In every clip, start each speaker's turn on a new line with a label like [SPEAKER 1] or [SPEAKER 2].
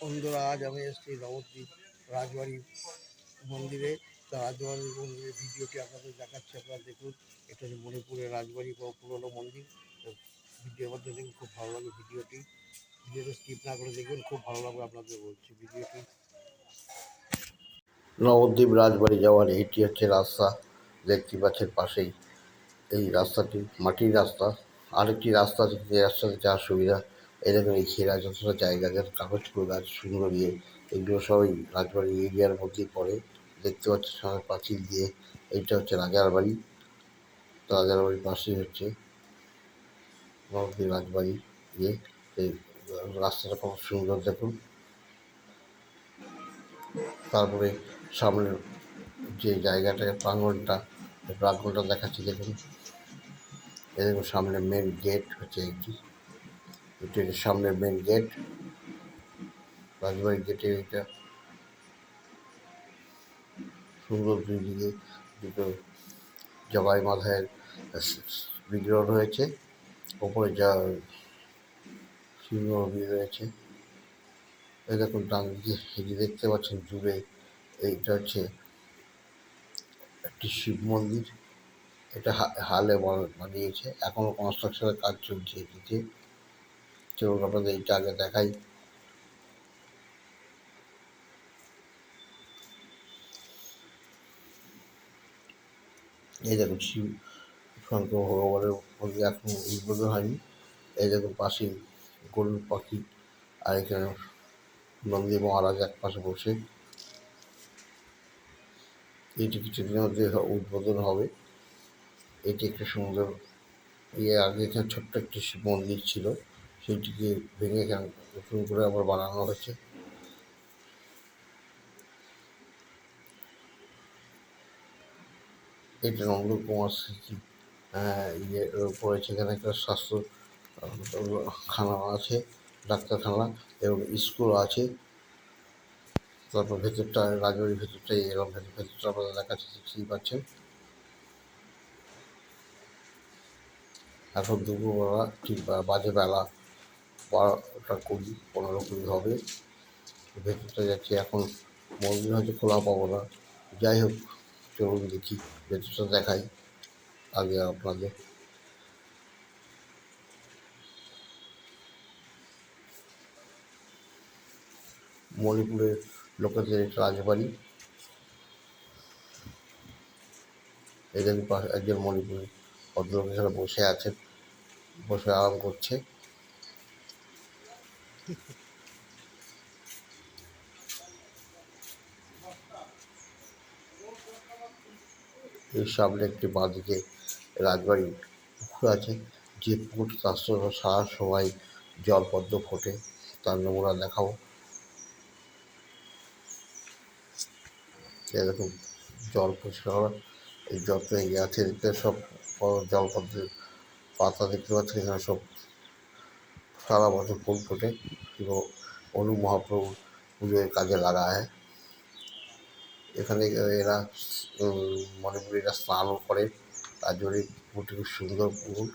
[SPEAKER 1] বন্ধুরা আজ আমি এসেছি নবদ্বীপ রাজবাড়ি মন্দিরে, তা রাজবাড়ি মন্দিরের ভিডিওটি আপনাদের দেখাচ্ছি, আপনারা দেখুন। এটা হচ্ছে মণিপুরের রাজবাড়ি বা পুরনো মন্দির। ভিডিওর মধ্যে দেখুন, খুব ভালো লাগে ভিডিওটি। ভিডিওটা স্কিপ না করে দেখবেন খুব ভালো লাগবে আপনাদের বলছি ভিডিওটি। নবদ্বীপ রাজবাড়ি যাওয়ার এটি হচ্ছে রাস্তা দেখতে পাচ্ছেন পাশেই। এই রাস্তাটি মাটির রাস্তা। আরেকটি রাস্তা আছে, যে রাস্তাতে যাওয়ার সুবিধা দেখুন এই ঘেরা যতটা জায়গা যাতে কাগজ গাছ সুন্দর দিয়ে এগুলো সবই রাজবাড়ি এরিয়ার মধ্যেই পড়ে। দেখতে পাচ্ছি সামনে পাঁচিল দিয়ে। এইটা হচ্ছে রাজার বাড়ি। রাজার বাড়ির পাশেই হচ্ছে রাজবাড়ি ইয়ে এই রাস্তাটা কত সুন্দর দেখুন। তারপরে সামনের যে জায়গাটা প্রাঙ্গনটা, এই প্রাঙ্গণটা দেখাচ্ছি দেখুন। এরকম সামনে মেন গেট হচ্ছে এটি হচ্ছে সামনের মেন গেট রাজবাড়ির গেটে এটা। সুন্দর দিকে দুটো জবাই মাথায় বিগ্রহ রয়েছে ওপরে যা সিংহ রয়েছে দেখুন, ডান দিকে দেখতে পাচ্ছেন দূরে এইটা হচ্ছে একটি শিব মন্দির। এটা হালে বানা- বানিয়েছে। এখনও কনস্ট্রাকশনের কাজ চলছে এটিতে। চলুন আপনাদের এইটা আগে দেখাই। এই দেখুন, শিব শঙ্কর ভগবানের মন্দির এখন উদ্বোধন হয়নি। এই দেখুন পাশে গরুর পাখি আর এখানে নন্দী মহারাজ এক পাশে বসে। এটি কিছুদিনের মধ্যে উদ্বোধন হবে। এটি একটা সুন্দর ইয়ে আগে এখানে ছোট্ট একটি শিব মন্দির ছিল। সেইটিকে ভেঙে এখানে নতুন করে আবার বানানো হয়েছে। এটা নন্দ কুমার স্মৃতি ইয়ে পড়েছে এখানে একটা স্বাস্থ্য খানা আছে, ডাক্তারখানা এবং স্কুল আছে। তারপর ভেতরটা, রাজবাড়ির ভেতরটা এরকম ভেতর, ভেতরটা আপনারা দেখাচ্ছে, দেখতেই পাচ্ছেন। এখন দুপুরবেলা, ঠিক বাজে বেলা বারোটা কুড়ি পনেরো কুড়ি হবে। ভেতরটা যাচ্ছি এখন, মন্দির হয়তো খোলা পাবো না। যাই হোক, চলুন দেখি, ভেতরটা দেখাই আগে আপনাদের। মণিপুরের লোকেদের এটা রাজবাড়ি। পাশে একজন মণিপুরি ভদ্রলোক এখানে বসে আছেন, বসে আরাম করছে। এর সামনে একটি বাঁদিকে রাজবাড়ি পুকুর আছে। যে পুকুর, তার সারা সময় জলপদ্ম ফোটে, তার নমুনা দেখাবো। এরকম জল পরিষ্কার করা এই যত এই আছে দেখতে সব জলপদ্মের পাতা দেখতে পাচ্ছি এখানে সব সারা বছর ফুল ফোটে এবং অনু মহাপ্রভু পুজোয় কাজে লাগা হয় এখানে এরা উম, মণিপুরীরা স্নানও করে তার জন্য পুকুরটি খুব সুন্দর পুকুর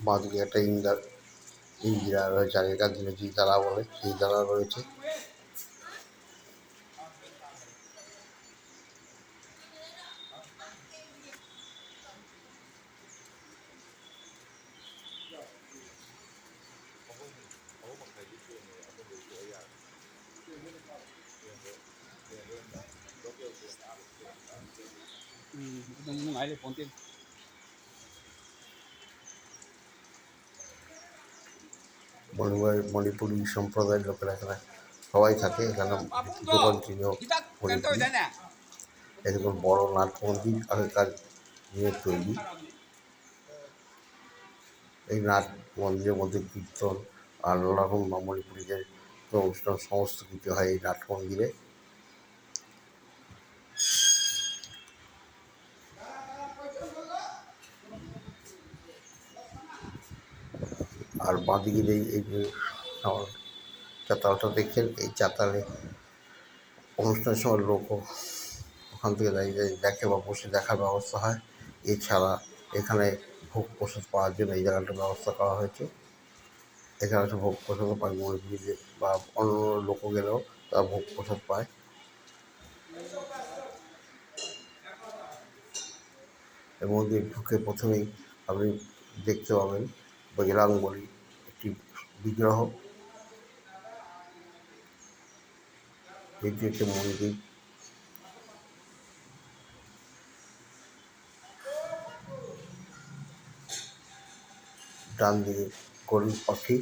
[SPEAKER 1] বাঁদিকে একটা ইন্দার ইন্দিরা রয়েছে আগেকার দিনে যে তারা বলে সেই তারা রয়েছে।
[SPEAKER 2] tiền
[SPEAKER 1] মণিপুর মণিপুরি সম্প্রদায়ের লোকেরা এখানে সবাই থাকে। এখানে দোকান
[SPEAKER 2] sana
[SPEAKER 1] এরকম বড় নাট মন্দির আগেকার নিয়ে তৈরি। এই নাট মন্দিরের মধ্যে কীর্তন আর রকম মণিপুরীদের অনুষ্ঠান সমস্ত কিছু হয় এই নাট মন্দিরে। আর বাঁদিকের এই চাতালটা দেখছেন এই চাতালে অনুষ্ঠানের সময় লোক ওখান থেকে দাঁড়িয়ে দেখে বা বসে দেখার ব্যবস্থা হয়। এছাড়া এখানে ভোগ প্রসাদ পাওয়ার জন্য এই জায়গাটার ব্যবস্থা করা হয়েছে। এখানে একটা ভোগ প্রসাদও পায় মন্দিরে বা অন্য লোক গেলেও তারা ভোগ প্রসাদ পায় এই মন্দির ঢুকে প্রথমেই আপনি দেখতে পাবেন বজরাঙ্গলি বিগ্রহ। এটি একটি মন্দির ডান দিকে গরুর পাখি।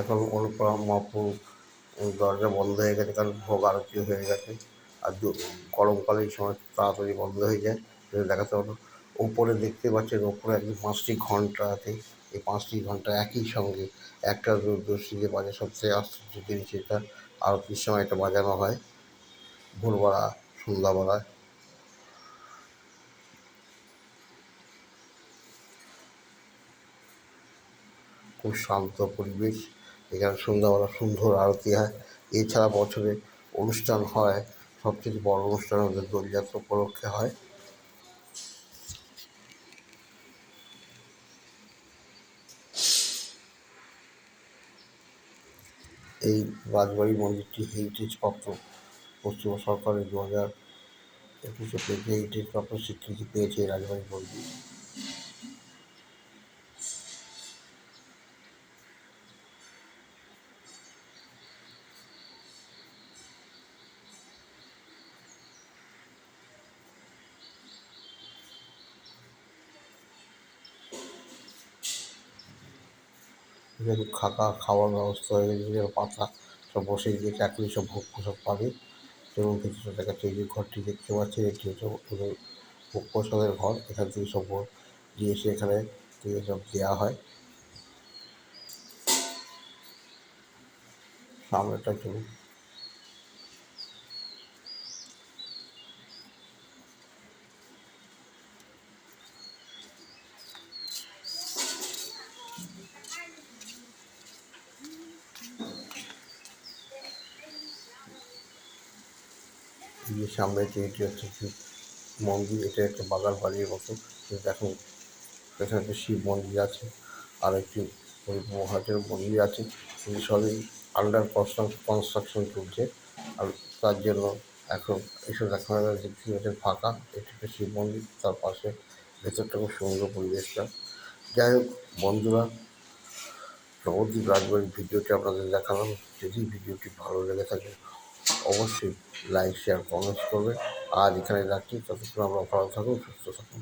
[SPEAKER 1] এখন অনুপ্রভা মহাপুর দরজা বন্ধ হয়ে গেছে, কারণ ভোগ আরতি হয়ে গেছে। আর গরমকালে এই সময় তাড়াতাড়ি বন্ধ হয়ে যায় দেখাতে হলো ওপরে দেখতে পাচ্ছেন, ওপরে একদম পাঁচটি ঘণ্টা আছে। এই পাঁচটি ঘণ্টা একই সঙ্গে একটা দূরদর্শীতে বাজে সবচেয়ে আশ্চর্য জিনিস এটা আরতির সময় এটা বাজানো হয়। ভোরবেলা, সন্ধ্যাবেলা। খুব শান্ত পরিবেশ। এখানে সন্ধ্যাবেলা সুন্দর আরতি হয়। এছাড়া বছরে অনুষ্ঠান হয়। সবথেকে বড় অনুষ্ঠান আমাদের দোলযাত্রা উপলক্ষে হয়। এই রাজবাড়ি মন্দিরটি হেরিটেজ প্রাপ্ত পশ্চিমবঙ্গ সরকারের দু হাজার একুশে হেরিটেজ প্রাপ্ত স্বীকৃতি পেয়েছে এই রাজবাড়ি মন্দির। এখানে খাতা, খাওয়ার ব্যবস্থা হয়ে গেছে পাতা সব বসে গিয়ে চাকরি সব ভোগ প্রসাদ পাবে। এবং কিছু দেখাচ্ছে এই যে ঘরটি দেখতে পাচ্ছেন এটি হচ্ছে ওদের ভোগ প্রসাদের ঘর। এখান থেকে সব দিয়ে এসে এখানে সব দেওয়া হয়। সামনেটা চলুন এই যে সামনে যে এটি হচ্ছে কি মন্দির, এটা একটা বাগান বাড়ির মতো। দেখুন এখানে একটা শিব মন্দির আছে আর একটি মহাদেব মন্দির আছে। কিন্তু সবই আন্ডার কনস্ট্রাকশন চলছে। আর তার জন্য এখন এসব দেখা যাচ্ছে দেখতে পাচ্ছেন ফাঁকা, এটি একটা শিব মন্দির, তার পাশে ভেতরটা খুব সুন্দর পরিবেশটা। যাই হোক, বন্ধুরা নবদ্বীপ রাজবাড়ির ভিডিওটি আপনাদের দেখালাম। যদি ভিডিওটি ভালো লেগে থাকে অবশ্যই লাইক শেয়ার কমেন্টস করবে। আর এখানে রাখছি। ততক্ষণ আমরা ভালো থাকুন সুস্থ থাকুন।